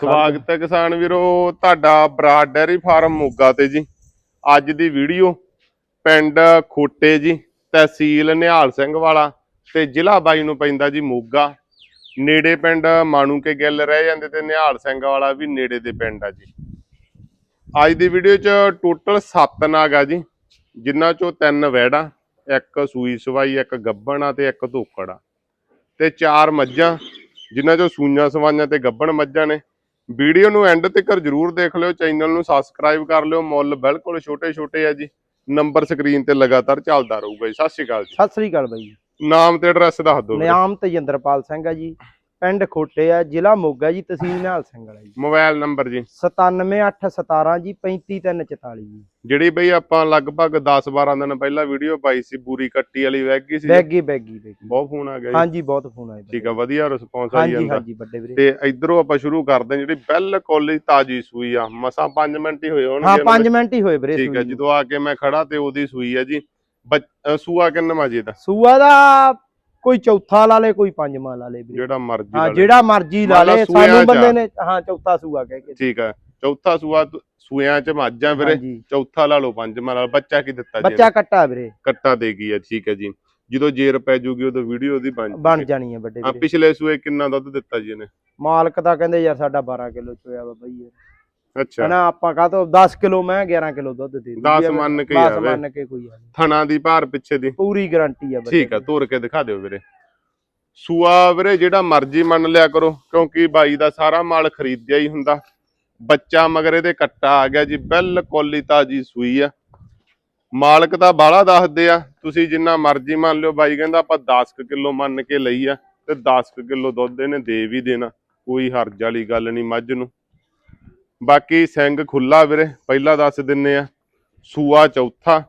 ਸਵਾਗਤ ਹੈ ਕਿਸਾਨ ਵੀਰੋ, ਤੁਹਾਡਾ ਬਰਾਡ ਡੈਰੀ ਫਾਰਮ ਮੋਗਾ ਤੇ ਜੀ। ਅੱਜ ਦੀ ਵੀਡੀਓ ਪਿੰਡ ਖੋਟੇ ਜੀ, ਤਹਿਸੀਲ ਨਿਹਾਲ ਸਿੰਘ ਵਾਲਾ ਤੇ ਜ਼ਿਲ੍ਹਾ ਬਾਈ ਨੂੰ ਪੈਂਦਾ ਜੀ ਮੋਗਾ। ਨੇੜੇ ਪਿੰਡ ਮਾਣੂ ਕੇ ਗਿੱਲ ਰਹਿ ਜਾਂਦੇ ਤੇ ਨਿਹਾਲ ਸਿੰਘ ਵਾਲਾ ਵੀ ਨੇੜੇ ਦੇ ਪਿੰਡ ਆ ਜੀ। ਅੱਜ ਦੀ ਵੀਡੀਓ 'ਚ ਟੋਟਲ 7 ਨਾਗ ਆ ਜੀ, ਜਿਨ੍ਹਾਂ 'ਚੋਂ ਤਿੰਨ ਵੈੜਾਂ, ਇੱਕ ਸੂਈ ਸਵਾਈ, ਇੱਕ ਗੱਬਣ ਆ ਤੇ ਇੱਕ ਧੋਕੜ ਆ। ਤੇ ਚਾਰ ਮੱਝਾਂ, ਜਿਨ੍ਹਾਂ 'ਚੋਂ ਸੂਈਆਂ ਸਵਾਈਆਂ ਤੇ ਗੱਬਣ ਮੱਝਾਂ ਨੇ। ਵੀਡੀਓ ਨੂੰ ਐਂਡ ਤੱਕ ਜਰੂਰ ਦੇਖ ਲਿਓ ਚੈਨਲ ਨੂੰ ਸਬਸਕ੍ਰਾਈਬ ਕਰ ਲਿਓ ਮੁੱਲ ਬਿਲਕੁਲ ਛੋਟੇ ਛੋਟੇ ਆ ਜੀ ਨੰਬਰ ਸਕਰੀਨ ਤੇ ਲਗਾਤਾਰ ਚੱਲਦਾ ਰਹੂਗਾ ਜੀ ਸਤਿ ਸ਼੍ਰੀ ਅਕਾਲ ਜੀ ਸਤਿ ਸ੍ਰੀ ਅਕਾਲ ਬਾਈ ਨਾਮ ਤੇ ਐਡਰੈਸ ਦੱਸ ਦਿਓ। ਨਿਆਮ ਤੇਜਿੰਦਰਪਾਲ ਸਿੰਘ ਆ ਜੀ ਪਿੰਡ ਖੋਟੇ ਆ ਜ਼ਿਲ੍ਹਾ ਮੋਗਾ ਜੀ ਤਹਿਸੀਲ ਨਿਹਾਲ ਸਿੰਘ ਵਾਲਾ ਜੀ। ਮੋਬਾਈਲ ਨੰਬਰ ਜੀ। 97817 ਜੀ 35344 ਜੀ। ਜਿਹੜੀ ਬਈ ਆਪਾਂ ਲਗਭਗ 10 12 ਦਿਨ ਪਹਿਲਾਂ ਵੀਡੀਓ ਪਾਈ ਸੀ ਬੂਰੀ ਕੱਟੀ ਵਾਲੀ ਵੈਗੀ ਸੀ। ਬੈਗੀ ਬੈਗੀ ਬੈਗੀ ਬਹੁਤ ਫੋਨ ਆ ਗਿਆ ਜੀ। ਹਾਂਜੀ ਬਹੁਤ ਫੋਨ ਆਏ ਠੀਕ ਆ ਵਧੀਆ ਰਿਸਪੌਂਸ ਹਾਂਜੀ ਜਾਂਦਾ। ਹਾਂਜੀ ਵੱਡੇ ਵੀਰੇ। ਤੇ ਇਧਰੋਂ ਆਪਾਂ ਸ਼ੁਰੂ ਕਰਦੇ ਹਾਂ ਜਿਹੜੀ ਬਿਲਕੁਲ ਹੀ ਤਾਜੀ ਸੂਈ ਆ। ਮਸਾਂ 5 ਮਿੰਟ ਹੀ ਹੋਏ ਹਾਂ ਹੋਣਗੇ 5 ਮਿੰਟ ਹੀ ਹੋਏ ਵੀਰੇ ਠੀਕ ਆ। ਜਦੋਂ ਆ ਕੇ ਮੈਂ ਖੜਾ ਤੇ ਉਹਦੀ ਸੂਈ ਆ ਜੀ। ਸੂਆ ਕਿੰਨਾ ਮਾਜੀ ਦਾ ਸੂਆ ਦਾ ਕੋਈ ਚੌਥਾ ਲਾ ਲੇ ਕੋਈ ਪੰਜਵਾਂ ਲਾ ਲੇ ਵੀਰੇ। ਜਿਹੜਾ ਮਰਜ਼ੀ ਹਾਂ। ਜਿਹੜਾ ਮਰਜ਼ੀ ਲਾ ਲਾ ਸਾਨੂੰ ਬੰਦੇ। ਨੇ ਹਾਂ ਚੌਥਾ ਸੂਆ ਕਹਿ ਕੇ। ਠੀਕ ਆ। ਚੌਥਾ ਸੂਆ ਸੂਇਆਂ ਚ ਮਾਝਾਂ ਵੀਰੇ। ਚੌਥਾ ਲਾ ਲਓ ਪੰਜਵਾਂ ਲਾ ਲਓ। ਬੱਚਾ ਕੀ ਦਿੱਤਾ ਜੀ? ਬੱਚਾ ਕੱਟਾ ਵੀਰੇ। ਕੱਟਾ ਦੇ ਗਈ ਆ ਠੀਕ ਹੈ ਜੀ। ਜਦੋਂ ਜੇਰ ਪੈ ਜੂਗੀ ਉਦੋਂ ਵੀਡੀਓ ਦੀ ਬਣ ਬਣ। ਜਾਣੀ ਹੈ ਵੱਡੇ ਵੀਰੇ। ਪਿਛਲੇ ਸੂਏ ਕਿੰਨਾ ਦੁੱਧ ਦਿੱਤਾ ਜੀ ਇਹਨੇ? ਮਾਲਕ ਤਾਂ ਕਹਿੰਦੇ ਯਾਰ ਸਾਡਾ 12 ਕਿਲੋ ਚੋਇਆ ਵਾ ਬਈ ਯਾਰ। ਅੱਛਾ। ਹਨਾ ਆਪਾਂ ਕਾ ਤੋਂ 10 ਕਿਲੋ ਮੈਂ 11 ਕਿਲੋ ਦੁੱਧ ਦੇ ਦਈਏ 10 ਮੰਨ ਕੇ ਹੀ 10 ਆਵੇ ਮੰਨ ਕੇ ਕੋਈ ਆ ਥਣਾ ਦੀ ਭਾਰ ਪਿੱਛੇ ਦੀ। ਪੂਰੀ ਗਾਰੰਟੀ ਆ ਬੱਚੇ ਠੀਕ ਆ। ਤੋਰ ਕੇ ਦਿਖਾ ਦਿਓ ਵੀਰੇ। ਸੂਆ ਵੀਰੇ ਜਿਹੜਾ ਮਰਜ਼ੀ ਮੰਨ ਲਿਆ ਕਰੋ ਕਿਉਂਕਿ ਬਾਈ ਦਾ ਸਾਰਾ ਮਾਲ ਖਰੀਦਿਆ ਹੀ ਹੁੰਦਾ। ਬੱਚਾ ਮਗਰ ਇਹਦੇ ਕੱਟਾ ਆ ਗਿਆ ਜੀ ਬਿਲਕੁਲ ਹੀ ਤਾਜੀ ਸੂਈ ਆ। ਮਾਲਕ ਤਾਂ ਬਾਹਲਾ ਦੱਸਦੇ ਆ ਤੁਸੀਂ ਜਿੰਨਾ ਮਰਜ਼ੀ ਮੰਨ ਲਿਓ ਬਾਈ ਕਹਿੰਦਾ ਆਪਾਂ 10 ਕਿਲੋ ਮੰਨ ਕੇ ਲਈ ਆ ਤੇ 10 ਕਿਲੋ ਦੁੱਧ ਇਹਨੇ ਦੇ ਵੀ ਦੇਣਾ ਕੋਈ ਹਰਜ ਵਾਲੀ ਗੱਲ ਨਹੀਂ ਮੱਝ ਨੂੰ। ਬਾਕੀ ਸਿੰਘ ਖੁੱਲਾ ਵੀਰੇ, ਪਹਿਲਾਂ ਦੱਸ ਦਿੰਨੇ ਆ। ਸੂਆ ਚੌਥਾ।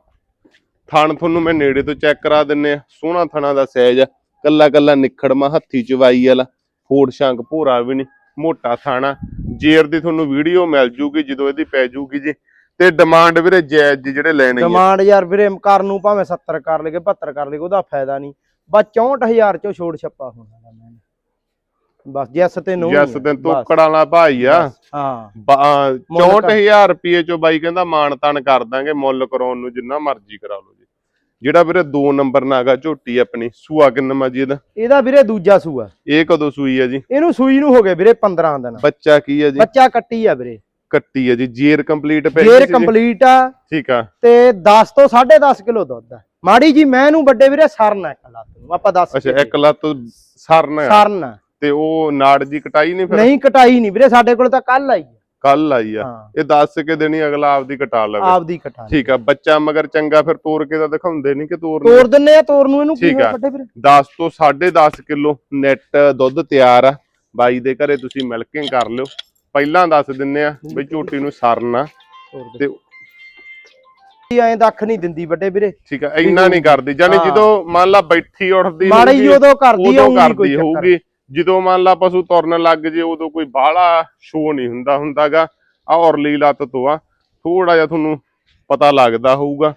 ਥਣ ਤੁਹਾਨੂੰ ਮੈਂ ਨੇੜੇ ਤੋਂ ਚੈੱਕ ਕਰਾ ਦਿੰਨੇ ਆ। ਸੋਹਣਾ ਥਣਾ ਦਾ ਸਾਈਜ਼ ਆ। ਕੱਲਾ ਕੱਲਾ ਨਿਖੜਮਾ ਹੱਥੀ ਚਵਾਈ ਵਾਲਾ। ਫੋੜ ਸ਼ੰਕ ਭੋਰਾ ਵੀ ਨਹੀਂ। ਮੋਟਾ ਥਾਣਾ ਜੇਰ ਦੀ ਤੁਹਾਨੂੰ ਵੀਡੀਓ ਮਿਲ ਜੂਗੀ, ਜਦੋਂ ਇਹਦੀ ਪੈ ਜੂਗੀ ਜੀ। ਤੇ ਡਿਮਾਂਡ ਵੀਰੇ ਜਾਇਜ਼ ਜੀ ਜਿਹੜੇ ਲੈਣੇ ਆ। ਡਿਮਾਂਡ ਯਾਰ ਵੀਰੇ ਕਰ ਨੂੰ ਭਾਵੇਂ 70 ਕਰ ਲਗੇ 72 ਕਰ ਲਗੇ ਉਹਦਾ ਫਾਇਦਾ ਨਹੀਂ। ਬਸ 64000 ਚੋਂ ਛੋੜ ਛੱਪਾ ਹੋਣਾ। ਬਸ ਜੈਸ ਤੇ ਨੋ ਜਸ ਦਿਨ ਤੋਕੜਾਂ ਵਾਲਾ ਭਾਈ ਆ। ਹਾਂ। ਬਾ- ਮੁੱਲ ਕਰ- 64000 ਰੁਪਏ ਚੋਂ ਬਾਈ ਕਹਿੰਦਾ ਮਾਨ ਤਾਨ ਕਰ ਦਾਂਗੇ ਮੁੱਲ ਕਰਾਉਣ ਨੂੰ ਜਿੰਨਾ ਮਰਜ਼ੀ ਕਰਾ ਲਓ ਜੀ। ਜਿਹੜਾ ਵੀਰੇ 2 ਨੰਬਰ ਨਾਗਾ ਝੋਟੀ ਆਪਣੀ ਸੂਆ ਕਿੰਨਾ ਜੀ ਇਹਦਾ? ਇਹਦਾ ਵੀਰੇ ਦੂਜਾ ਸੂਆ। ਇਹ ਕਦੋਂ ਸੂਈ ਆ ਜੀ? ਇਹਨੂੰ ਸੂਈ ਨੂੰ ਹੋ ਗਏ ਵੀਰੇ 15 ਦਿਨ। ਬੱਚਾ ਕੀ ਆ ਜੀ? ਬੱਚਾ ਕੱਟੀ ਆ ਵੀਰੇ। ਕੱਟੀ ਆ ਜੀ ਜੇਰ ਕੰਪਲੀਟ ਪੈ ਜੇਰ? ਕੰਪਲੀਟ ਆ। ਠੀਕ ਆ। ਤੇ 10 ਤੋਂ 10.5 ਕਿਲੋ ਦੁੱਧ ਆ। ਮਾੜੀ ਜੀ ਮੈਂ ਇਹਨੂੰ ਵੱਡੇ ਵੀਰੇ ਸਰਨ ਆ ਇੱਕ ਲੱਤ ਨੂੰ ਆਪਾਂ ਦੱਸ ਅੱਛਾ ਇੱਕ ਲੱਤ ਸਰਨ ਆ। ਸਰਨ ਆ। ਤੇ ਉਹ ਨਾੜ ਜੀ ਕਟਾਈ ਨਹੀਂ ਫਿਰ? ਨਹੀਂ ਕਟਾਈ ਨਹੀਂ ਵੀਰੇ ਸਾਡੇ ਕੋਲ ਤਾਂ ਕੱਲ ਆਈ ਆ। ਕੱਲ ਆਈ ਆ। ਹਾਂ। ਇਹ ਦੱਸ ਕੇ ਦੇਣੀ ਅਗਲਾ ਆਪਦੀ ਕਟਾ ਲਵੇ। ਆਪਦੀ ਕਟਾ ਠੀਕ ਆ ਬੱਚਾ ਮਗਰ ਚੰਗਾ ਫਿਰ ਤੋੜ ਕੇ ਤਾਂ ਦਿਖਾਉਂਦੇ ਨਹੀਂ ਕਿ ਤੋੜ ਤੋੜ ਦਿੰਨੇ ਆ ਤੋੜ ਨੂੰ ਇਹਨੂੰ ਕਿਵੇਂ। ਵੱਡੇ ਵੀਰੇ। 10 ਤੋਂ 10.5 ਕਿਲੋ ਨੈਟ ਦੁੱਧ ਤਿਆਰ ਆ। ਬਾਈ ਦੇ ਘਰੇ ਤੁਸੀਂ ਮਿਲਕਿੰਗ ਕਰ ਲਿਓ। ਪਹਿਲਾਂ ਦੱਸ ਦਿੰਨੇ ਆ ਬਈ ਝੋਟੀ ਨੂੰ ਸਰਨਾ। ਤੇ ਦੇ ਐਂ ਦੱਖ ਨਹੀਂ ਦਿੰਦੀ ਵੱਡੇ ਵੀਰੇ। ਠੀਕ ਆ ਇੰਨਾ ਨਹੀਂ ਕਰਦੀ। ਜਾਨੀ ਹਾਂ। ਜਦੋਂ ਮੰਨ ਲਾ ਬੈਠੀ ਉੱਠਦੀ ਮਾੜੀ ਜੀ ਹੋਊਗੀ, ਉਦੋਂ ਕਰਦੀ ਹੋਊਗੀ ਜਦੋਂ ਮੰਨ ਲਾ ਪਸ਼ੂ ਤੁਰਨ ਲੱਗ ਜੇ ਉਦੋਂ ਕੋਈ ਬਾਹਲਾ ਸ਼ੋ ਨਹੀਂ ਹੁੰਦਾ ਹੁੰਦਾਗਾ। ਆ ਔਰਲੀ ਲੱਤ ਤੋਂ ਆ। ਥੋੜਾ ਜਿਹਾ ਤੁਹਾਨੂੰ ਪਤਾ ਲੱਗਦਾ ਹੋਊਗਾ।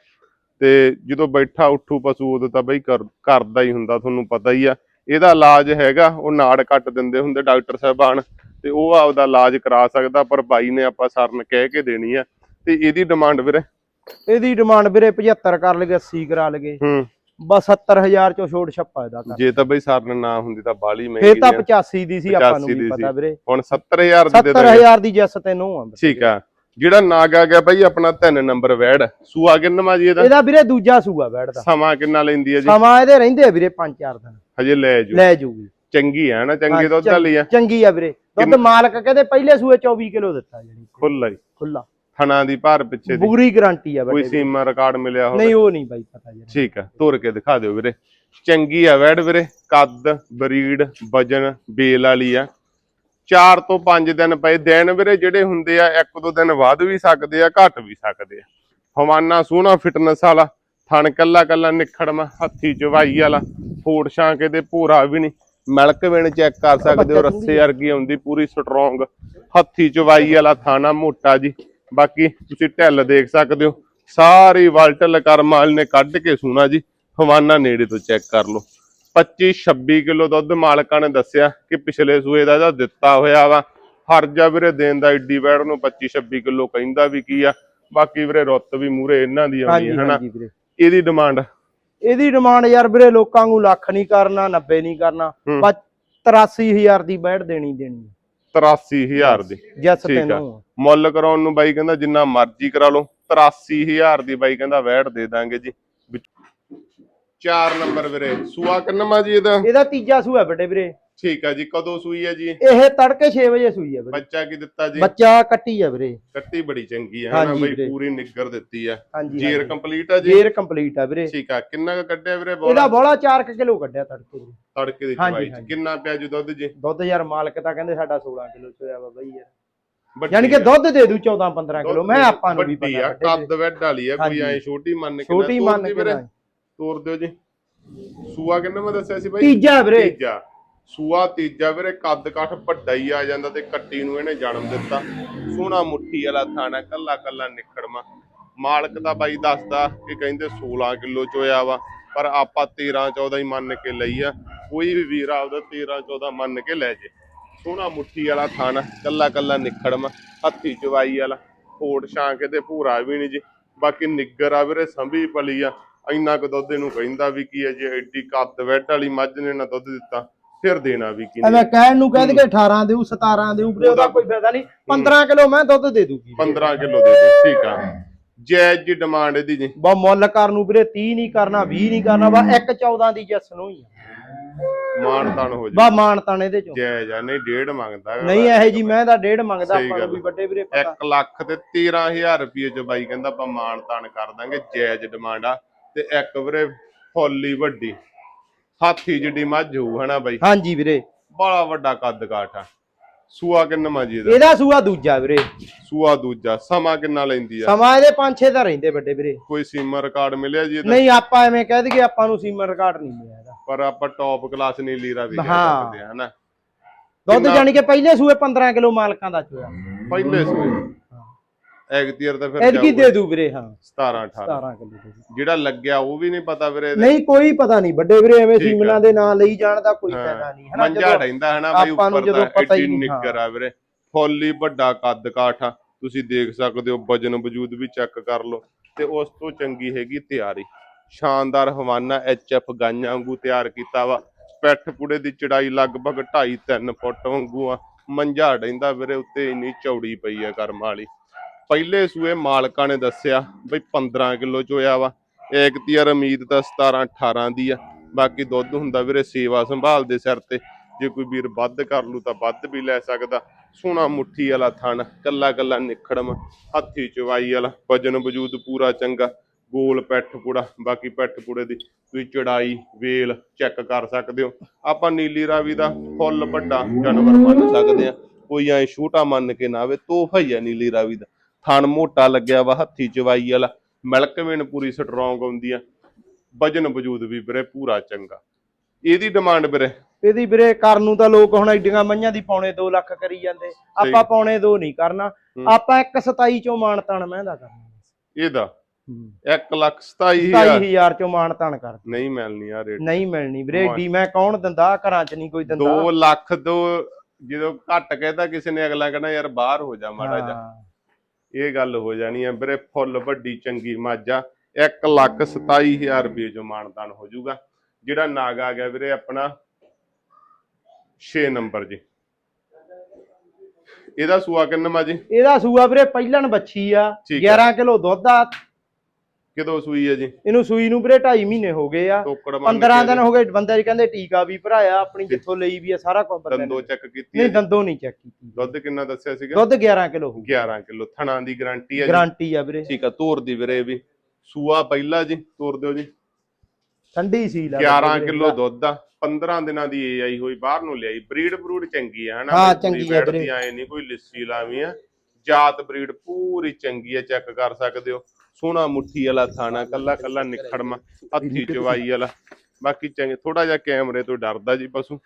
ਤੇ ਜਦੋਂ ਬੈਠਾ ਉੱਠੂ ਪਸ਼ੂ ਉਦੋਂ ਤਾਂ ਬਈ ਕਰ- ਕਰਦਾ ਹੀ ਹੁੰਦਾ ਤੁਹਾਨੂੰ ਪਤਾ ਹੀ ਆ। ਇਹਦਾ ਇਲਾਜ ਹੈਗਾ ਉਹ ਨਾੜ ਕੱਟ ਦਿੰਦੇ ਹੁੰਦੇ ਡਾਕਟਰ ਸਾਹਿਬਾਨ। ਤੇ ਉਹ ਆਪਦਾ ਇਲਾਜ ਕਰਾ ਸਕਦਾ ਪਰ ਬਾਈ ਨੇ ਆਪਾਂ ਸਰਨ ਕਹਿ ਕੇ ਦੇਣੀ ਆ। ਤੇ ਇਹਦੀ ਡਿਮਾਂਡ ਵੀਰੇ? ਇਹਦੀ ਡਿਮਾਂਡ ਵੀਰੇ 75 ਕਰ ਲਗੇ 80 ਕਰਾ ਲਗੇ ਹੂੰ। ਬਸ 70000 ਚੋਂ ਛੋੜ ਛੱਪਾ ਇਹਦਾ ਕਰ ਜੇ ਤਾਂ ਬਈ ਸਰਨ ਨਾ ਹੁੰਦੀ ਤਾਂ ਬਾਲੀ ਫੇਰ ਮਹਿੰਗੀ ਤਾਂ ਆ। 85 ਦੀ ਸੀ ਆਪਾਂ ਨੂੰ 85 ਵੀ ਦੀ ਪਤਾ। ਵੀਰੇ। ਹੁਣ 70000 ਦੀ ਦੇ ਦਾਂਗੇ 70000 ਦੀ ਜੈਸ ਤੇ ਨੋ ਆ। ਠੀਕ ਆ। ਜਿਹੜਾ ਨਾਗ ਆ ਗਿਆ ਬਾਈ ਆਪਣਾ 3 ਨੰਬਰ ਵੈੜ। ਸੂਆ ਕਿੰਨਾ ਜੀ ਇਹਦਾ? ਇਹਦਾ ਵੀਰੇ ਦੂਜਾ ਸੂਆ ਬੈਠਦਾ ਸਮਾਂ ਕਿੰਨਾ ਲੈਂਦੀ ਹੈ ਜੀ? ਸਮਾਂ ਇਹਦੇ ਰਹਿੰਦੇ ਆ ਵੀਰੇ 5-4 ਦਿਨ। ਹਜੇ ਲੈ ਜੂ। ਲੈ ਜੂਗੀ। ਚੰਗੀ ਹੈ ਨਾ ਚੰਗੀ ਦੁੱਧ ਵਾਲੀ ਆ। ਚੰਗੀ ਆ ਵੀਰੇ। ਦੁੱਧ ਮਾਲਕ ਕਹਿੰਦੇ ਪਹਿਲੇ ਸੂਏ 24 ਕਿਲੋ ਦਿੱਤਾ ਜਿਹੜੀ। ਖੁੱਲਾ ਹੀ ਖੁੱਲਾ ਥਣਾ ਦੀ ਭਾਰ ਪਿੱਛੇ ਦੀ। ਪੂਰੀ ਗਾਰੰਟੀ ਆ ਕੋਈ ਵੱਡੇ ਦੀ। ਸੀਮਾ ਰਿਕਾਰਡ ਮਿਲਿਆ ਹੋਵੇ। ਨਹੀਂ ਉਹ ਨਹੀਂ ਬਾਈ ਪਤਾ ਜੀ ਠੀਕ ਆ ਤੋਰ ਕੇ ਦਿਖਾ ਦਿਓ ਵੀਰੇ। ਚੰਗੀ ਆ ਵੈੜ ਵੀਰੇ। ਕੱਦ ਬਰੀਡ ਵਜਨ ਬੇਲ ਵਾਲੀ ਆ। 4 ਤੋਂ 5 ਦਿਨ ਪਏ। ਦਿਨ ਵੀਰੇ ਜਿਹੜੇ ਹੁੰਦੇ ਆ ਇੱਕ ਦੋ ਦਿਨ ਵੱਧ ਵੀ ਸਕਦੇ ਆ ਘਟ ਵੀ ਸਕਦੇ ਆ। ਹਵਾਨਾ ਸੋਹਣਾ ਫਿਟਨੈਸ ਵਾਲਾ। ਥਣ ਕੱਲਾ ਕੱਲਾ ਨਿਖੜਮਾ ਹੱਥੀ ਚਵਾਈ ਵਾਲਾ। ਫੋੜ ਛਾਂਕੇ ਦੇ ਭੋਰਾ ਵੀ ਨਹੀਂ। ਮਿਲਕ ਵੇਣ ਚੈੱਕ ਕਰ ਸਕਦੇ। ਹੋ ਰੱਸੇ ਵਰਗੀ ਆਉਂਦੀ ਪੂਰੀ ਸਟਰੋਂਗ ਹੱਥੀ ਚਵਾਈ ਵਾਲਾ ਥਾਣਾ ਮੋਟਾ ਜੀ। ਬਾਕੀ ਤੁਸੀਂ ਢਿੱਲ ਦੇਖ ਸਕਦੇ ਹੋ ਸਾਰੀ ਵਲਟਲ ਕਰਮਾਲ ਨੇ ਕੱਢ ਕੇ ਸੂਣਾ ਜੀ ਹਵਾਨਾ ਨੇੜੇ ਤੋਂ ਚੈੱਕ ਕਰ ਲਓ। 25 26 ਕਿਲੋ ਦੁੱਧ ਮਾਲਕਾਂ ਨੇ ਦੱਸਿਆ ਕਿ ਪਿਛਲੇ ਸੂਏ ਦਾ ਇਹਦਾ ਦਿੱਤਾ ਹੋਇਆ ਵਾ। ਹਰਜਾ ਵੀਰੇ ਦੇਣ ਦਾ ਏਡੀ ਵੈੜ ਨੂੰ 25 26 ਕਿਲੋ ਕਹਿੰਦਾ ਵੀ ਕੀ ਆ ਬਾਕੀ ਵੀਰੇ ਰੁੱਤ ਵੀ ਮੂਰੇ ਇਹਨਾਂ ਦੀ ਆਉਂਦੀ ਹੈ ਹਨਾ? ਇਹਦੀ ਡਿਮਾਂਡ? ਇਹਦੀ ਡਿਮਾਂਡ ਯਾਰ ਵੀਰੇ ਲੋਕਾਂ ਨੂੰ ਲੱਖ ਨਹੀਂ ਕਰਨਾ 90 ਨਹੀਂ ਕਰਨਾ। ਬਸ 83000 ਦੀ ਬੈਠ ਦੇਣੀ ਦੇਣੀ 83000 ਦੀ। ਜੱਸ ਠੀਕ ਆ। ਤੈਨੂੰ। ਮੁੱਲ ਕਰਾਉਣ ਨੂੰ ਬਾਈ ਕਹਿੰਦਾ ਜਿੰਨਾ ਮਰਜ਼ੀ ਕਰਾ ਲਓ। 83000 ਦੀ ਬਾਈ ਕਹਿੰਦਾ ਵੈੜ ਦੇ ਦਾਂਗੇ ਜੀ। 4 ਨੰਬਰ ਵੀਰੇ। ਸੂਆ ਕਿੰਨਵਾ ਜੀ ਇਹਦਾ? ਇਹਦਾ ਤੀਜਾ ਸੂਆ ਵੱਡੇ ਵੀਰੇ। ਠੀਕ ਆ ਜੀ ਕਦੋਂ ਸੂਈ ਹੈ ਜੀ? ਇਹ ਤੜਕੇ 6 ਵਜੇ ਸੂਈ ਆ ਵੀਰੇ। ਬੱਚਾ ਕੀ ਦਿੱਤਾ ਜੀ? ਬੱਚਾ ਕੱਟੀ ਆ ਵੀਰੇ। ਕੱਟੀ ਬੜੀ ਚੰਗੀ ਹੈ ਹਨਾ ਹਾਂਜੀ ਬਈ। ਪੂਰੀ ਨਿੱਗਰ ਦਿੱਤੀ ਆ। ਜੀਰ। ਕੰਪਲੀਟ ਆ ਜੀ? ਜੇਰ ਕੰਪਲੀਟ ਆ ਵੀਰੇ। ਠੀਕ ਆ ਕਿੰਨਾ ਕੁ ਕੱਢਿਆ ਵੀਰੇ ਇਹਦਾ ਬੋਲਾ ਬੋਲਾ 4 ਕਿਲੋ ਕੱਢਿਆ ਤੜਕੇ ਵੀਰੇ। ਤੜਕੇ ਦੀ ਚਵਾਈ। ਕਿੰਨਾ ਪਿਆ ਜੀ ਦੁੱਧ ਜੀ? ਦੁੱਧ ਯਾਰ ਮਾਲਕ ਤਾਂ ਕਹਿੰਦੇ ਸਾਡਾ 16 ਕਿਲੋ ਚੋਇਆ ਵਾ ਬਈ ਯਾਰ। ਯਾਨੀ ਕਿ ਆ। ਦੁੱਧ ਦੇ ਦੂ 14 15 ਕਿਲੋ। ਮੈਂ ਆਪਾਂ ਨੂੰ ਵੀ ਪਤਾ ਆ ਵੀਰੇ। ਕੱਦ ਵੈਡ ਵਾਲੀ ਆ ਕੋਈ। ਐ ਛੋਟੀ ਮੰਨ ਕੇ ਛੋਟੀ ਨਾ ਮੰਨ ਕੇ ਨਾ। ਤੋਰ ਦਿਓ ਜੀ। ਸੂਆ ਕਿੰਨਾ ਮੈਂ ਦੱਸਿਆ ਸੀ ਬਾਈ? ਤੀਜਾ ਵੀਰੇ। ਤੀਜਾ। ਸੂਆ ਤੀਜਾ ਵੀਰੇ, ਕੱਦ ਕਾਠ ਵੱਡਾ ਹੀ ਆ ਜਾਂਦਾ ਤੇ ਕੱਟੀ ਨੂੰ ਇਹਨੇ ਜਨਮ ਦਿੱਤਾ। ਸੋਹਣਾ ਮੁੱਠੀ ਵਾਲਾ ਥਾਣਾ, ਕੱਲਾ ਕੱਲਾ ਨਿਖੜਮਾ ਮਾਲਕ ਦਾ ਬਾਈ ਦੱਸਦਾ ਕਿ ਕਹਿੰਦੇ 16 ਕਿਲੋ ਚੋਇਆ ਵਾ, ਪਰ ਆਪਾਂ 13 14 ਹੀ ਮੰਨ ਕੇ ਲਈ ਆ। ਕੋਈ ਵੀ ਵੀਰ ਆਪਦਾ 13 14 ਮੰਨ ਕੇ ਲੈ ਜੇ। ਸੋਹਣਾ ਮੁੱਠੀ ਵਾਲਾ ਥਾਣਾ, ਕੱਲਾ ਕੱਲਾ ਨਿਖੜਮਾ ਹੱਥੀ ਚਵਾਈ ਵਾਲਾ। ਹੋੜ ਛਾਂਕੇ ਤੇ ਭੂਰਾ ਵੀ ਨਹੀਂ ਜੀ। ਬਾਕੀ ਨਿੱਗਰ ਆ ਵੀਰੇ, ਸੰਭੀ ਪਲੀ ਆ। ਇੰਨਾ ਕੁ ਦੁੱਧ ਇਹਨੂੰ ਕਹਿੰਦਾ ਵੀ ਕੀ ਹੈ ਜੇ, ਐਡੀ ਕੱਦ ਵੈਟ ਵਾਲੀ ਮੱਝ ਨੇ ਨਾ ਦੁੱਧ ਦਿੱਤਾ। ਫਿਰ ਦੇਣਾ ਵੀ ਕੀ ਐਵੇਂ ਕਹਿਣ ਨੂੰ ਕਹਿੰਦੇ ਕਿ 18 ਦੇਊ 17 ਦੇਊ ਵੀਰੇ ਉਹਦਾ ਕੋਈ ਫਾਇਦਾ ਨਹੀਂ। 15 ਕਿਲੋ ਮੈਂ ਦੁੱਧ ਦੇ ਦੂਗੀ। 15 ਕਿਲੋ ਦੇ ਦੇ ਠੀਕ ਆ। ਜਾਇਜ਼ ਜੀ ਡਿਮਾਂਡ ਇਹਦੀ ਜੀ। ਬਾ ਮੁੱਲ ਕਰਨ ਨੂੰ ਵੀਰੇ 30 ਨਹੀਂ ਕਰਨਾ 20 ਨਹੀਂ ਕਰਨਾ ਬਾ 1 14 ਦੀ ਜੱਸ ਨੂੰ ਹੀ ਆ। ਮਾਨ ਤਾਨ ਹੋ ਜਾ। ਬਾ ਮਾਨ ਤਾਣ ਇਹਦੇ ਚੋਂ। ਜਾਇਜ਼ ਆ ਨਹੀਂ ਡੇਢ ਮੰਗਦਾ ਨਹੀਂ ਇਹ ਜੀ ਮੈਂ ਤਾਂ ਡੇਢ ਮੰਗਦਾ ਆਪਾਂ। ਵੀ ਵੱਡੇ ਵੀਰੇ ਪਤਾ। 1 ਲੱਖ ਤੇ 13000 ਰੁਪਏ ਚ ਬਾਈ ਕਹਿੰਦਾ ਆਪਾਂ ਮਾਨ ਤਾਨ ਕਰ ਦਾਂਗੇ ਜਾਇਜ਼ ਡਿਮਾਂਡ ਆ। ਤੇ ਇੱਕ ਵੀਰੇ ਫੁੱਲੀ ਵੱਡੀ। ਹਾਥੀ ਜਿੱਡੀ ਮੱਝ ਹੋਊ ਹਨਾ ਬਾਈ? ਹਾਂਜੀ ਵੀਰੇ। ਬੜਾ ਵੱਡਾ ਕੱਦ ਕਾਠ ਸੂਆ ਕਿੰਨਾ ਜੀ ਇਹਦਾ ਇਹਦਾ ਸੂਆ ਦੂਜਾ ਵੀਰੇ। ਸੂਆ ਦੂਜਾ। ਸਮਾਂ ਕਿੰਨਾ ਲੈਂਦੀ ਆ? ਸਮਾਂ ਇਹਦੇ 5-6 ਦਾ ਰਹਿੰਦੇ ਵੱਡੇ ਵੀਰੇ। ਕੋਈ ਸੀਮਾ ਰਿਕਾਰਡ ਮਿਲਿਆ ਜੀ ਇਹਦਾ? ਨਹੀਂ ਆਪਾਂ ਐਵੇਂ ਕਹਿ ਦਈਏ ਆਪਾਂ ਨੂੰ ਸੀਮਾ ਰਿਕਾਰਡ ਨਹੀਂ ਮਿਲਿਆ ਇਹਦਾ। ਪਰ ਆਪਾਂ ਟੌਪ ਕਲਾਸ ਨਹੀਂ ਲੀਰਾ ਵੀ ਕਹਿ ਹਾਂ। ਸਕਦੇ ਆ ਹਨਾ? ਦੁੱਧ ਜਾਣੀ ਕਿ ਪਹਿਲੇ ਸੂਏ 15 ਕਿਲੋ ਮਾਲਕਾਂ ਦਾ ਚੋਇਆ। ਪਹਿਲੇ ਸੂਏ। ਐਗਤੀਅਰ ਤਾਂ ਫਿਰ ਐਤਕੀ ਦੇ ਦੂ ਵੀਰੇ ਹਾਂ। 17 18 17 ਕਿਲੋ ਦੇ ਦੂ। ਜਿਹੜਾ ਲੱਗਿਆ ਉਹ ਵੀ ਨਹੀਂ ਪਤਾ ਵੀਰੇ ਇਹਦੇ। ਨਹੀਂ ਕੋਈ ਪਤਾ ਨਹੀਂ। ਵੱਡੇ ਵੀਰੇ ਐਵੇਂ ਠੀਕ। ਸੀਮਨਾ ਦੇ ਨਾਂ ਲਈ ਜਾਣ ਦਾ ਕੋਈ। ਫਾਇਦਾ ਨਹੀਂ ਹਨਾ ਮੰਜਾ ਜਦੋਂ ਰਹਿੰਦਾ ਹਨਾ ਬਈ ਆਪਾਂ ਨੂੰ ਉੱਪਰ ਜਦੋਂ ਦਾ ਪਤਾ ਹੀ ਐਡੀ ਨਹੀਂ, ਨਿੱਗਰ ਆ ਵੀਰੇ। ਫੁੱਲੀ ਵੱਡਾ ਕੱਦ ਕਾਠ ਆ। ਤੁਸੀਂ ਦੇਖ ਸਕਦੇ ਹੋ ਵਜਨ ਵਜੂਦ ਵੀ ਚੈੱਕ ਕਰ ਲਓ। ਤੇ ਉਸ ਤੋਂ ਚੰਗੀ ਹੈਗੀ ਤਿਆਰੀ। ਸ਼ਾਨਦਾਰ ਹਵਾਨਾ ਐਚਐਫ ਗਾਈਆਂ ਵਾਂਗੂ ਤਿਆਰ ਕੀਤਾ ਵਾ। ਪੈਠ ਪੁੜੇ ਦੀ ਚੜਾਈ ਲਗਭਗ 2.5 3 ਫੁੱਟ ਵਾਂਗੂ ਆ। ਮੰਜਾ ਡੈਂਦਾ ਵੀਰੇ ਉੱਤੇ ਇੰਨੀ ਚੌੜੀ ਪਈ ਆ ਕਰਮ ਵਾਲੀ। ਪਹਿਲੇ ਸੂਏ ਮਾਲਕਾਂ ਨੇ ਦੱਸਿਆ ਬਈ 15 ਕਿਲੋ ਚੋਇਆ ਵਾ। ਏਕਤੀਅਰ ਉਮੀਦ ਤਾਂ 17 18 ਦੀ ਆ। ਬਾਕੀ ਦੁੱਧ ਹੁੰਦਾ ਵੀਰੇ ਸੇਵਾ ਸੰਭਾਲ ਦੇ ਸਿਰ ਤੇ। ਜੇ ਕੋਈ ਵੀਰ ਵੱਧ ਕਰ ਲੂ ਤਾਂ ਵੱਧ ਵੀ ਲੈ ਸਕਦਾ। ਸੋਹਣਾ ਮੁੱਠੀ ਵਾਲਾ ਥਣ, ਕੱਲਾ ਕੱਲਾ ਨਿਖੜਮ, ਹੱਥੀ ਚਵਾਈ ਵਾਲਾ, ਵਜਨ ਵਜੂਦ ਪੂਰਾ ਚੰਗਾ, ਗੋਲ ਪੈਠ ਪੂੜਾ, ਬਾਕੀ ਪੈਠ ਪੂੜੇ ਦੀ ਤੁਸੀਂ ਚੜਾਈ, ਵੇਲ ਚੈੱਕ ਕਰ ਸਕਦੇ ਹੋ। ਆਪਾਂ ਨੀਲੀ ਰਾਵੀ ਦਾ ਫੁੱਲ ਵੱਡਾ ਜਾਨਵਰ ਮੰਨ ਸਕਦੇ ਆ ਕੋਈ ਐ ਛੋਟਾ ਮੰਨ ਕੇ ਨਾ ਆਵੇ, ਤੋਹਫਾ ਹੀ ਆ ਨੀਲੀ ਰਾਵੀ ਦਾ। ਥਣ ਮੋਟਾ ਲੱਗਿਆ ਵਾ ਹੱਥੀ ਚਵਾਈ ਵਾਲਾ। ਮਿਲਕ ਵੇਨ ਪੂਰੀ ਸਟਰੋਂਗ ਆਉਂਦੀ ਆ। ਵਜਨ ਵਜੂਦ ਵੀ ਵੀਰੇ ਪੂਰਾ ਚੰਗਾ। ਇਹਦੀ ਡਿਮਾਂਡ ਵੀਰੇ? ਇਹਦੀ ਵੀਰੇ ਕਰਨ ਨੂੰ ਤਾਂ ਲੋਕ ਹੁਣ ਐਡੀਆਂ ਮਈਆਂ ਦੀ ਪੌਣੇ 2 ਲੱਖ ਕਰੀ ਜਾਂਦੇ। ਆਪਾਂ ਪੌਣੇ 2 ਨਹੀਂ ਕਰਨਾ। ਆਪਾਂ 127 ਚੋਂ ਮਾਨ ਤਾਨ ਮਹਿੰਦਾ ਕਰਨਾ। ਇਹਦਾ? ਹੂੰ। 1 ਲੱਖ 27000 27000 ਚੋਂ ਮਾਨ ਤਾਨ ਕਰ ਨਹੀਂ ਮਿਲਣੀ ਆ ਰੇਟ ਨਹੀਂ ਮਿਲਣੀ ਵੀਰੇ ਏਡੀ ਮੈਂ ਕੌਣ ਦਿੰਦਾ? ਘਰਾਂ 'ਚ ਨਹੀਂ ਕੋਈ ਦਿੰਦਾ। 2 ਲੱਖ ਦੋ ਜਦੋਂ ਘੱਟ ਕਹਿੰਦਾ ਕਿਸੇ ਨੇ ਅਗਲਾ ਕਹਿੰਦਾ ਯਾਰ ਬਾਹਰ ਹੋ ਜਾ ਮਾੜਾ ਜਾ। ਇਹ ਗੱਲ ਹੋ ਜਾਣੀ ਆ ਵੀਰੇ ਫੁੱਲ ਵੱਡੀ ਚੰਗੀ ਮਾਜਾ 1 ਲੱਖ 27000 ਰੁਪਏ ਚੋਂ ਮਾਨਦਾਨ ਹੋ ਜਾਊਗਾ ਜਿਹੜਾ ਨਾਗ ਆ ਗਿਆ ਵੀਰੇ ਆਪਣਾ 6 ਨੰਬਰ ਜੀ ਇਹਦਾ ਸੂਆ ਕਿੰਨਾ ਜੀ ਇਹਦਾ ਸੂਆ ਵੀਰੇ ਪਹਿਲਣ ਬੱਚੀ ਆ ਠੀਕ ਆ। 11 ਕਿਲੋ ਦੁੱਧ ਆ ਕਿਦੋਂ ਸੂਈ ਹੈ ਜੀ? ਇਹਨੂੰ ਸੂਈ ਨੂੰ ਵੀਰੇ 2.5 ਮਹੀਨੇ ਹੋ ਗਏ ਆ। ਟੋਕੜ ਮੰਨ 15 ਕੇ ਦਿਨ ਹੋ ਗਏ ਬੰਦੇ ਜੀ ਕਹਿੰਦੇ ਟੀਕਾ ਵੀ ਭਰਾਇਆ ਆਪਣੀ ਜਿੱਥੋਂ ਲਈ ਵੀ ਆ ਸਾਰਾ ਕੁਝ ਬੰਦੇ ਦੰਦੋ ਚੈੱਕ ਕੀਤੀ ਨਹੀਂ? ਦੰਦੋਂ ਨਹੀਂ ਚੈੱਕ ਕੀਤੀ। ਦੁੱਧ ਕਿੰਨਾ ਦੱਸਿਆ ਸੀਗਾ? ਦੁੱਧ 11 ਕਿਲੋ ਹੋ 11 ਕਿਲੋ ਥਣਾ ਦੀ ਗਾਰੰਟੀ ਹੈ ਜੀ। ਗਾਰੰਟੀ ਆ ਵੀਰੇ। ਠੀਕ ਆ ਤੋਰ ਦੀ ਵੀਰੇ ਵੀ। ਸੂਆ ਪਹਿਲਾ ਜੀ ਤੋਰ ਦਿਓ ਜੀ। ਠੰਡੀ ਸੀਲ ਆ 11 ਵੀਰੇ। ਕਿਲੋ ਦੁੱਧ ਆ। 15 ਦਿਨਾਂ ਦੀ ਏ ਆਈ ਹੋਈ ਬਾਹਰ ਨੂੰ ਲਿਆਈ। ਬਰੀਡ ਬਰੂਡ ਚੰਗੀ ਆ ਹਨਾ? ਹਾਂ, ਚੰਗੀ ਆ ਵੀਰੇ। ਆਏ ਨਹੀਂ ਕੋਈ ਲਿੱਸੀ ਲਾਵੀਂ ਆ ਜਾਤ ਬਰੀਡ ਪੂਰੀ ਚੰਗੀ ਆ ਚੈੱਕ ਕਰ ਸਕਦੇ ਹੋ। ਸੋਹਣਾ ਮੁੱਠੀ ਵਾਲਾ ਥਾਣਾ ਕੱਲਾ ਕੱਲਾ ਨਿਖੜਮਾ ਹੱਥੀ ਚਵਾਈ ਵਾਲਾ। ਬਾਕੀ ਚੰਗੇ ਥੋੜਾ ਜਿਹਾ ਕੈਮਰੇ ਤੋਂ ਡਰਦਾ ਜੀ ਪਸ਼ੂ।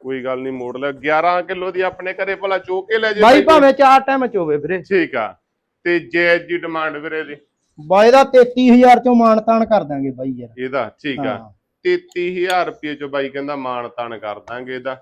ਕੋਈ ਗੱਲ ਨਹੀਂ ਮੋੜ ਲਿਆ। 11 ਕਿਲੋ ਦੀ ਆਪਣੇ ਘਰੇ ਭਲਾ ਚੋ ਕੇ ਲੈ ਜੇ ਬਾਈ। ਭਾਵੇਂ ਚਾਰ ਟਾਈਮ ਚ ਹੋਵੇ ਵੀਰੇ। ਠੀਕ ਆ। ਤੇ ਜੈਜ ਦੀ ਡਿਮਾਂਡ ਵੀਰੇ ਦੀ ਬਾਈ ਦਾ 33000 ਚੋਂ ਮਾਨ ਤਾਨ ਕਰ ਦਾਂਗੇ ਬਾਈ ਯਾਰ। ਇਹਦਾ ਠੀਕ ਆ। ਹਾਂ। 33000 ਰੁਪਏ ਚ ਬਾਈ ਕਹਿੰਦਾ ਮਾਣ ਤਾਣ ਕਰ ਦਾਂਗੇ ਇਹਦਾ।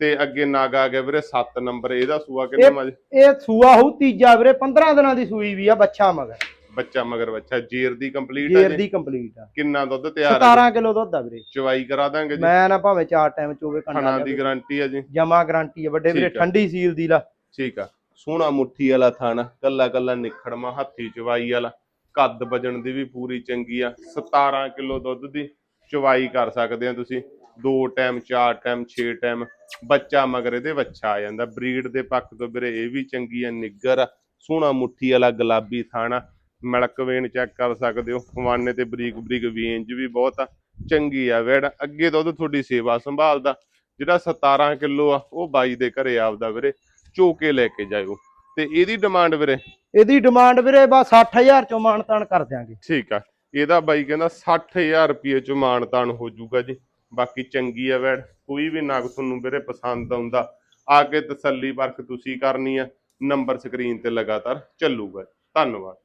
ਤੇ ਅੱਗੇ ਨਾਗ ਆ ਗਿਆ ਵੀਰੇ 7 ਨੰਬਰ ਇਹਦਾ ਸੂਆ ਕਿੰਨਾ ਮਜ ਇਹ ਸੂਆ ਹੋਊ ਤੀਜਾ ਵੀਰੇ 15 ਦਿਨਾਂ ਦੀ ਸੂਈ ਵੀ ਆ ਬੱਚਾ ਮਗਰ। ਬੱਚਾ ਮਗਰ ਬੱਚਾ ਜੇਰ ਦੀ ਕੰਪਲੀਟ ਹੈ ਜੇਰ ਜੀ? ਦੀ ਕੰਪਲੀਟ ਆ। ਕਿੰਨਾ ਦੁੱਧ ਤਿਆਰ ਹੈ 17 ਕਿਲੋ ਦੁੱਧ ਆ ਵੀਰੇ। ਚਵਾਈ ਕਰਾ ਦਾਂਗੇ ਜੀ। ਮੈਂ ਨਾ ਭਾਵੇਂ ਚਾਰ ਟਾਈਮ ਚੋਵੇ ਖਾਣਾ ਕੰਨਾ ਦੀ ਗਾਰੰਟੀ ਹੈ ਜੀ। ਜਮਾ ਗਾਰੰਟੀ ਆ। ਵੱਡੇ ਵੀਰੇ ਠੀਕ ਆ। ਠੰਡੀ ਸੀਲ ਦੀ ਲਾ। ਠੀਕ ਆ। ਸੋਹਣਾ ਮੁੱਠੀ ਵਾਲਾ ਥਾਣਾ ਕੱਲਾ ਕੱਲਾ ਨਿਖੜਮਾ ਹੱਥੀ ਚਵਾਈ ਵਾਲਾ। ਕੱਦ ਵਜਣ ਦੀ ਵੀ ਪੂਰੀ ਚੰਗੀ ਆ। 17 ਕਿਲੋ ਦੁੱਧ ਦੀ ਚਵਾਈ ਕਰ ਸਕਦੇ ਆ ਤੁਸੀਂ। ਦੋ ਟਾਈਮ ਚਾਰ ਟਾਈਮ 6 ਟਾਈਮ ਬੱਚਾ ਮਗਰ ਇਹਦੇ ਬੱਚਾ ਆ ਜਾਂਦਾ। ਬਰੀਡ ਦੇ ਪੱਖ ਤੋਂ ਵੀਰੇ ਇਹ ਵੀ ਚੰਗੀ ਆ। ਨਿੱਗਰ ਆ। ਸੋਹਣਾ ਮੁੱਠੀ ਵਾਲਾ ਗੁਲਾਬੀ ਥਾਣਾ ਮਿਲਕ ਵੇਨ ਚੈੱਕ ਕਰ ਸਕਦੇ ਹੋ। ਹਵਾਨੇ ਤੇ ਬਰੀਕ ਬਰੀਕ ਵੇਂਜ ਵੀ ਬਹੁਤ ਆ। ਚੰਗੀ ਆ ਵੇੜ। ਅੱਗੇ ਦੁੱਧ ਤੁਹਾਡੀ ਸੇਵਾ ਸੰਭਾਲਦਾ। ਜਿਹੜਾ 17 ਕਿਲੋ ਆ ਉਹ ਬਾਈ ਦੇ ਘਰੇ ਆਪਦਾ ਵੀਰੇ ਚੋਕੇ ਲੈ ਕੇ ਜਾਇਓ। ਤੇ ਇਹਦੀ ਡਿਮਾਂਡ ਵੀਰੇ? ਇਹਦੀ ਡਿਮਾਂਡ ਵੀਰੇ ਬਸ 60000 ਚੋਂ ਮਾਨਤਾਨ ਕਰ ਦਿਆਂਗੇ। ਠੀਕ ਆ। ਇਹਦਾ ਬਾਈ ਕਹਿੰਦਾ 60000 ਰੁਪਏ ਚ ਮਾਨਤਾਨ ਹੋ ਜਾਊਗਾ ਜੀ। ਬਾਕੀ ਚੰਗੀ ਆ ਵੈੜ। ਕੋਈ ਵੀ ਨਗ ਤੁਹਾਨੂੰ ਵੀਰੇ ਪਸੰਦ ਆਉਂਦਾ ਆ ਕੇ ਤਸੱਲੀ ਪਰਖ ਤੁਸੀਂ ਕਰਨੀ ਆ। ਨੰਬਰ ਸਕਰੀਨ ਤੇ ਲਗਾਤਾਰ ਚੱਲੂਗਾ। ਧੰਨਵਾਦ।